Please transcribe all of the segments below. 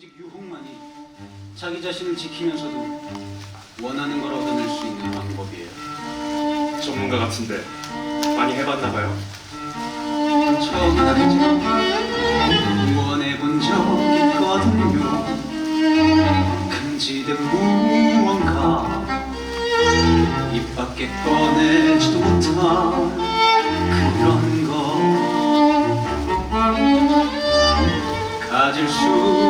오직 유혹만이 자기 자신을 지키면서도 원하는 걸 얻어낼 수 있는 방법이에요. 전문가 같은데 많이 해봤나 봐요. 처음은 아니지만 원해본 적 있거든요. 금지된 무언가 입 밖에 꺼내지도 못한 그런 거 가질 수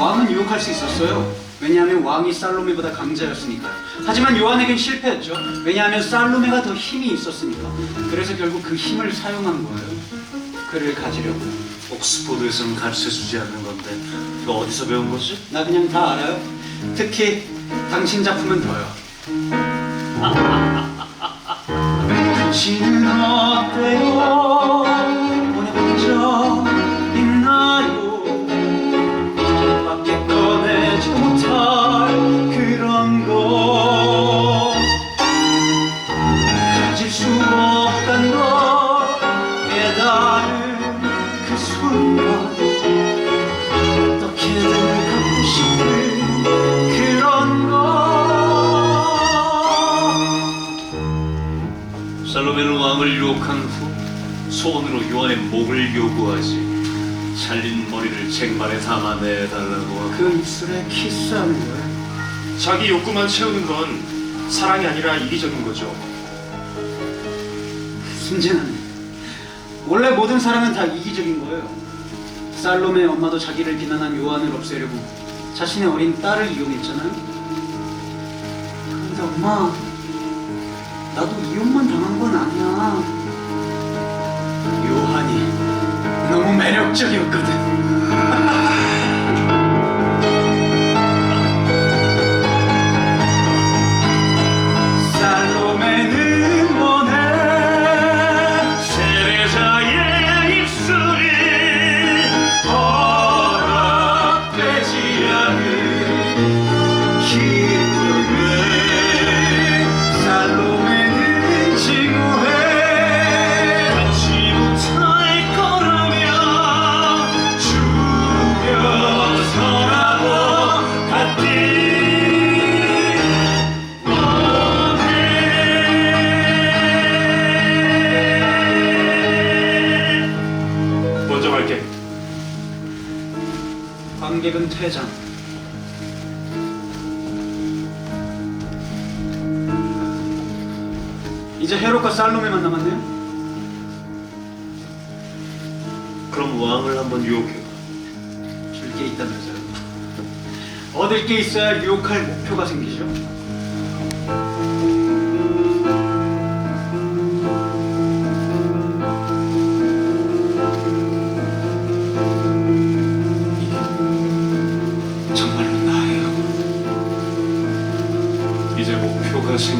왕은 유혹할 수 있었어요. 왜냐하면 왕이 살로메보다 강자였으니까. 하지만 요한에겐 실패했죠. 왜냐하면 살로메가 더 힘이 있었으니까. 그래서 결국 그 힘을 사용한 거예요. 그를 가지려고. 옥스포드에서는 가르쳐 주지 않는 건데 이거 어디서 배운 거지? 나 그냥 다 알아요. 특히 당신 작품은 더요. 당신은 어때요? 소원으로 요한의 목을 요구하지. 잘린 머리를 쟁반에 담아내달라고. 하고 그 입술에 키스하는 거야? 자기 욕구만 채우는 건 사랑이 아니라 이기적인 거죠. 순진하네 원래 모든 사랑은 다 이기적인 거예요. 살로메 엄마도 자기를 비난한 요한을 없애려고 자신의 어린 딸을 이용했잖아요. 그런데 엄마 나도 이용만 당한 건 아니야 요한이 너무 매력적이었거든 퇴장. 이제 헤롯과 살로메만 남았네요. 그럼 왕을 한번 유혹해봐 줄게 있다면서요. 얻을 게 있어야 유혹할 목표가 생기죠. 이제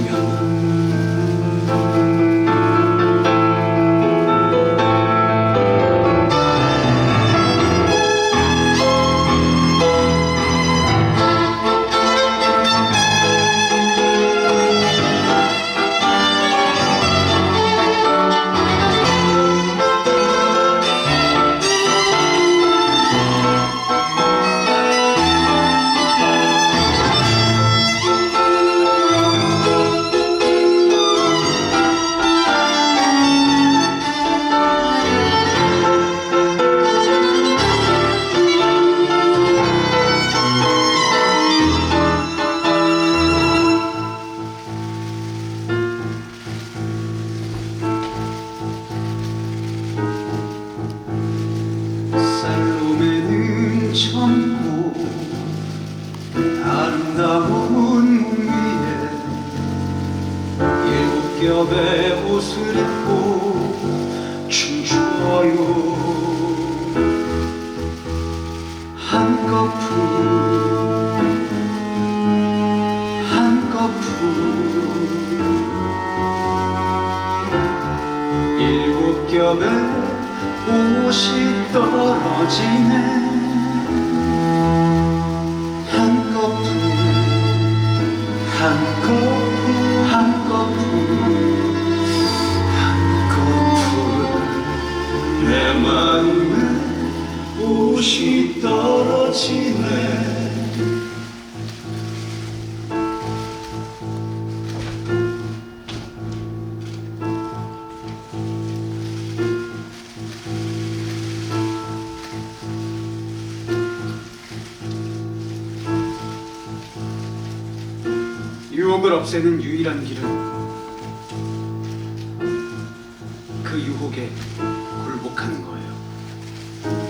일곱 겹의 옷을 입고 춤추어요. 한꺼풀 한꺼풀 겹겹에 옷이 떨어지네. 한꺼풀 한꺼풀 옷이 떨어지네 유혹을 없애는 유일한 길은 그 유혹에 굴복하는 거예요.